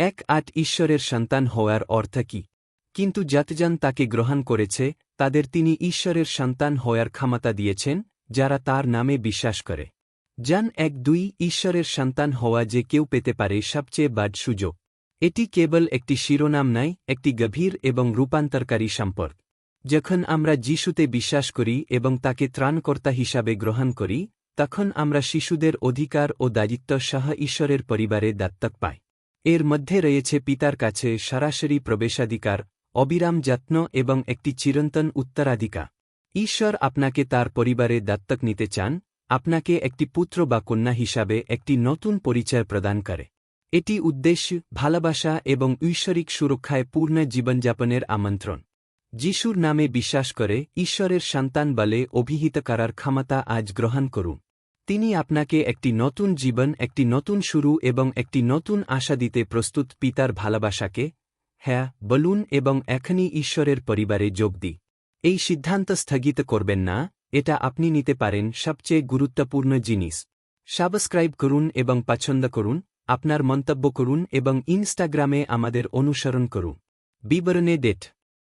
এক আট ঈশ্বরের সন্তান হওয়ার অর্থ কি? কিন্তু যতজন তাকে গ্রহণ করেছে, তাদের তিনি ঈশ্বরের সন্তান হওয়ার ক্ষমতা দিয়েছেন, যারা তার নামে বিশ্বাস করে। যান এক দুই ঈশ্বরের সন্তান হওয়া যে কেউ পেতে পারে সবচেয়ে বাড সুযোগ। এটি কেবল একটি শিরোনাম নয়, একটি গভীর এবং রূপান্তরকারী সম্পর্ক। যখন আমরা যিশুতে বিশ্বাস করি এবং তাকে ত্রাণকর্তা হিসাবে গ্রহণ করি, তখন আমরা শিশুদের অধিকার ও দায়িত্ব সহ ঈশ্বরের পরিবারে দত্তক পাই। এর মধ্যে রয়েছে পিতার কাছে সরাসরি প্রবেশাধিকার, অবিরাম যত্ন এবং একটি চিরন্তন উত্তরাধিকার। ঈশ্বর আপনাকে তার পরিবারে দত্তক নিতে চান, আপনাকে একটি পুত্র বা কন্যা হিসাবে একটি নতুন পরিচয় প্রদান করে। এটি উদ্দেশ্য, ভালোবাসা এবং ঐশ্বরিক সুরক্ষায় পূর্ণ জীবনযাপনের আমন্ত্রণ। যিশুর নামে বিশ্বাস করে, ঈশ্বরের সন্তান বলে অভিহিত করার ক্ষমতা আজ গ্রহণ করুন। তিনি আপনাকে একটি নতুন জীবন, একটি নতুন শুরু এবং একটি নতুন আশা দিতে প্রস্তুত পিতার ভালোবাসাকে হ্যাঁ বলুন এবং এখনই ঈশ্বরের পরিবারে যোগ দিই। এই সিদ্ধান্ত স্থগিত করবেন না, এটা আপনি নিতে পারেন সবচেয়ে গুরুত্বপূর্ণ জিনিস। সাবস্ক্রাইব করুন এবং পছন্দ করুন, আপনার মন্তব্য করুন এবং ইনস্টাগ্রামে আমাদের অনুসরণ করুন। বিবরণে ডেট